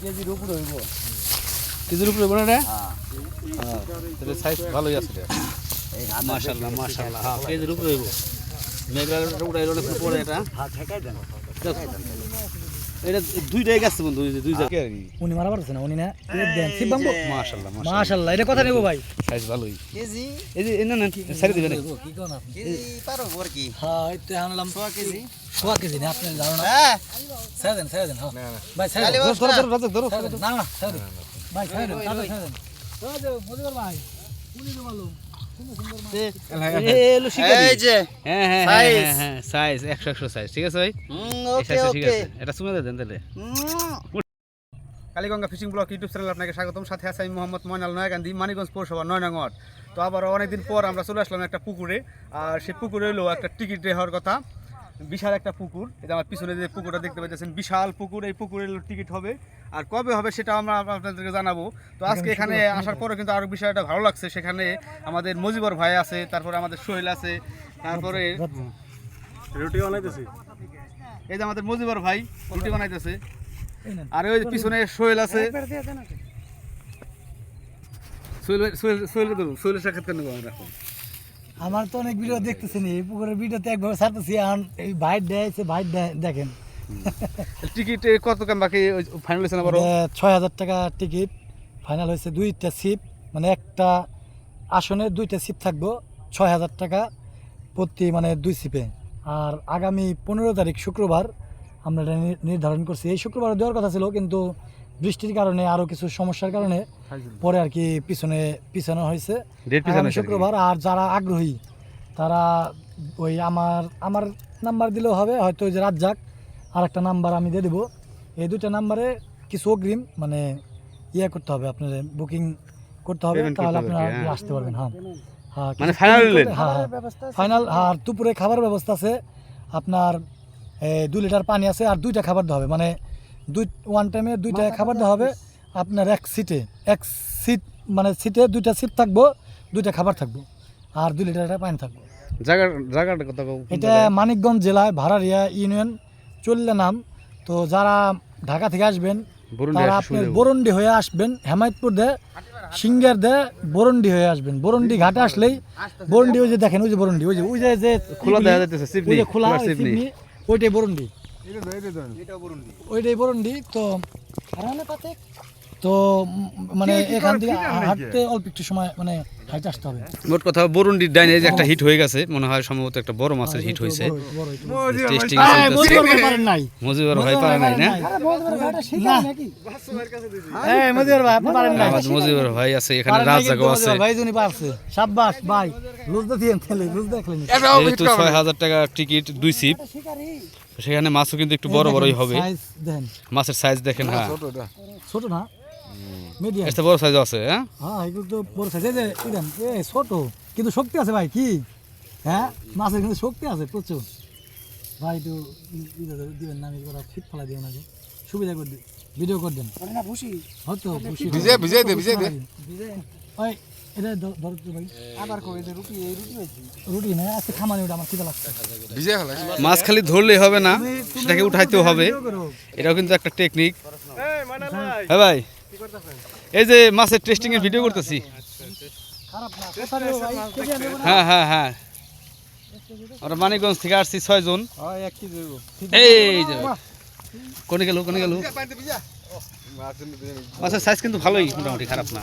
কেজির উপরে হইব। কেজির উপরে বলে রে? তাহলে সাইজ ভালোই আছে রে। মাশাল্লাহ মাশাল্লাহ হ্যাঁ কেজির উপরে হইব। মেঘলা উড়াইল পরে এটা? হ্যাঁ ঠেকাই দেন। এটা দুইটাই গেছে বন্ধু দুই জায়গায়। আর কি? উনি মারা পারছে না উনি না? এর দেন শিব বাম্বু। মাশাল্লাহ মাশাআল্লাহ এটা কথা নেব ভাই। সাইজ ভালোই। কেজি এই যে এই না না সারি দিবেন। কি কোন আপনি কেজি পারো ওর কি? হ্যাঁ এই তো আনলাম। ছ কেজি সোয়া কেজি না আপনি জানো না হ্যাঁ ছেড়ে দেন ছেড়ে দেন হ্যাঁ। ভাই ছেড়ে দেন। ধরো ধরো ধরো না না ছেড়ে দেন। ভাই ছেড়ে দেন তাড়াতাড়ি দেন। ভাই উনি তো ভালো এই যে হ্যাঁ হ্যাঁ হ্যাঁ হ্যাঁ সাইজ একশো একশো সাইজ ঠিক আছে ভাই? ঠিক আছে ঠিক ওকে আছে। এটা শুনে দেন তাহলে। Kaliganga fishing block YouTube channel আপনাকে স্বাগতম। সাথে আছে আমি মোহাম্মদ ময়নাল নয়াগান্ধী মানিগঞ্জ পৌরসভা নয়নাঙ্গট তো আবার অনেকদিন পর আমরা চলে আসলাম একটা পুকুরে। আর সেই পুকুরে হলো একটা টিকিট দেওয়ার কথা। বিশাল একটা পুকুর। এটা আমার পিছনে যে পুকুরটা দেখতে পাচ্ছেন বিশাল পুকুর এই পুকুরে টিকিট হবে। আর কবে হবে সেটা আমরা আপনাদেরকে জানাব। তো আজকে এখানে আসার পরে কিন্তু আরও বিষয়টা ভালো লাগছে। সেখানে আমাদের মজিবর ভাই আছে তারপরে আমাদের সোহেল আছে তারপরে রুটি বানাইতেছি। এই যে আমাদের মজিবর ভাই রুটি বানাইতেছে। আর ওই পিছনে সোহেল আছে। সোহেল ভাই- সোহেল সোহেল সোহেলের সাক্ষাৎকার নেব আমরা এখন। আমার তো অনেক ভিডিও দেখতেছেন এই পুকুরের ভিডিওতে একবার ছাড়তেছি এখন এই ভাইট দেয় সে ভাইট দেখেন। টিকিটে কত কাম বাকি ফাইনাল হয়েছে না বড়? ছয় হাজার টাকা টিকিট ফাইনাল হয়েছে দুইটা সিপ মানে একটা আসনে দুইটা সিপ থাকব ছয় হাজার টাকা প্রতি মানে দুই সিপে আর আগামী পনেরো তারিখ শুক্রবার আমরা এটা নির্ধারণ করছি। এই শুক্রবার দেওয়ার কথা ছিল কিন্তু বৃষ্টির কারণে আরও কিছু সমস্যার কারণে পরে আর কি পিছনে পিছানো হয়েছে। শুক্রবার আর যারা আগ্রহী তারা ওই আমার আমার নাম্বার দিলেও হবে হয়তো ওই যে রাজ্জাক আর একটা নাম্বার আমি দিয়ে দেবো। এই দুইটা নাম্বারে কিছু অগ্রিম মানে ইয়ে করতে হবে আপনার বুকিং করতে হবে তাহলে আপনারা হ্যাঁ। আসতে পারবেন হ্যাঁ। হ্যাঁ মানে final payment নিলেন? করে- হ্যাঁ। ফাইনাল আর দুপুরে খাবার ব্যবস্থা আছে। আপনার দুই লিটার পানি আছে আর দুইটা খাবার দেওয়া হবে। মানে দুই ওয়ান টাইমে দুইটা খাবার দেওয়া হবে। আপনার এক সিটে এক সিট মানে সিটে দুইটা সিট থাকব দুইটা খাবার থাকব আর দুই লিটার পানি থাকব। জায়গা জায়গাটা কত এটা মানিকগঞ্জ জেলায় ভাড়ারিয়া ইউনিয়ন চল্লে নাম তো যারা ঢাকা থেকে আসবেন তারা দিয়ে আপনার বরন্ডি হয়ে আসবেন হেমায়তপুর দে সিঙ্গার দে বরন্ডি হয়ে আসবেন। বরন্ডি ঘাটে আসলেই বরন্ডি ওই যে দেখেন ওই যে বরন্ডি ওই যে ওই যে যে খোলা দেখা যাইতেছে, ওই যে খোলা ওইটাই বরন্ডি ওইটাই বরন্ডি তো তো মানে এখান থেকে হাঁটতে অল্প একটু সময় মানে মোট কথা বরুন্ডির ডাইনে যে একটা হিট হয়ে গেছে মনে হয় সম্ভবত একটা বড় মাছের হিট হয়েছে। টেস্টিং আরে, মজিবর ভাই নাই। মজিবর ভাই পারে নাই না? না। এই, মজিবর ভাই, আপনি পারেন নাই। আমাদের ভাই আছে এখানে রাজাগো আছে। ভাই জুনি পারছে। সাব্বাস, ভাই। লুজ দিয়ে দিয়েন লুজ দেখলেন। যেহেতু ছয় হাজার টাকা টিকিট দুই সিপ সেখানে মাছও কিন্তু একটু বড় বড়ই হবে। মাছের সাইজ দেখেন হ্যাঁ। ছোট না? মিডিয়াম। একটা বড় সাইজ আছে হ্যাঁ? হ্যাঁ এগুলো তো বড় সাইজ এই ইদেন, এ ছোট। কিন্তু শক্তি আছে ভাই কি? হ্যাঁ মাছের কিন্তু শক্তি আছে প্রচুর। ভাই একটু দিবেন না আমি ওরা ফিট ফেলা দিও নাকি সুবিধা করে দিন ভিডিও করে দেন। না ভুসি। হয়তো ভুসি ভিজে ভিজে দে ভিজে দে। ওই এটা ধর- তো ভাই। আবার কই যে রুটি এই রুটি রুটি না আজকে খামানি ওটা আমার খিদা লাগছে। মাছ খালি ধরলেই হবে না সেটাকে উঠাইতেও হবে। এটাও কিন্তু একটা টেকনিক হ্যাঁ ভাই। এই যে মাছের টেস্টিং এর ভিডিও করতেছি। হ্যাঁ হ্যাঁ হ্যাঁ। আমরা মানিকগঞ্জ থেকে আসছি ছয় জন। এই যে, কোনে গেল কোনে গেল? মাছের সাইজ কিন্তু ভালোই, মোটামুটি খারাপ না।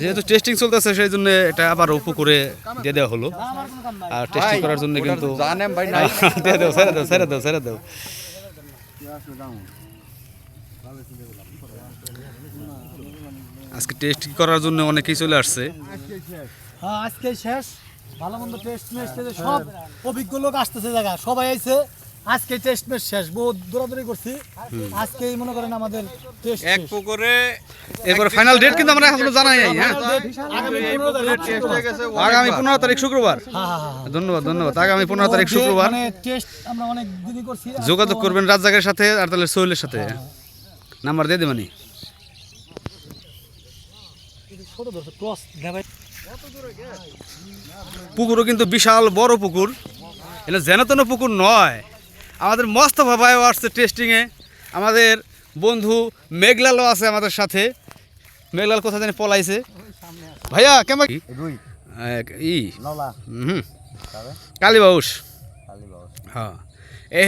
যেহেতু টেস্টিং চলতেছে সেই জন্য এটা আবার পুকুরে দিয়ে দেওয়া হলো। আর টেস্টিং করার জন্য কিন্তু জানেন ভাই নাই। দিয়ে দাও ছেড়ে দাও ছেড়ে দাও ছেড়ে দাও। আজকে টেস্ট করার জন্য অনেকেই চলে আসছে। হ্যাঁ আজকে শেষ। ভালো মন্দ টেস্ট সব অভিজ্ঞ লোক আসতেছে জায়গা সবাই আইছে। আজকে টেস্ট ম্যাচ শেষ বহু দৌড়াদৌড়ি করছি। আজকেই মনে করেন আমাদের টেস্ট এক পুকুরে এরপর ফাইনাল ডেট কিন্তু আমরা এখনও জানাই নাই হ্যাঁ? আগামী পনেরো তারিখ টেস্ট গেছে আগামী পনেরো তারিখ শুক্রবার। হ্যাঁ হ্যাঁ হ্যাঁ ধন্যবাদ ধন্যবাদ। আগামী পনেরো তারিখ শুক্রবার। মানে টেস্ট আমরা অনেক দিনই করছি যোগাযোগ করবেন রাজ্জাকের সাথে আর তাহলে সোহেলের সাথে। নাম্বার দিয়ে দেবানি পুকুরও কিন্তু বিশাল বড় পুকুর। এটা যেন তেন পুকুর নয়। আমাদের মস্ত ভাবায়ও আসছে টেস্টিংয়ে আমাদের বন্ধু মেঘলালও আছে আমাদের সাথে। মেঘলাল কোথা জানি পলাইছে। ভাইয়া কেমন? ই। হুম। কালীবাউস। হ্যাঁ। এই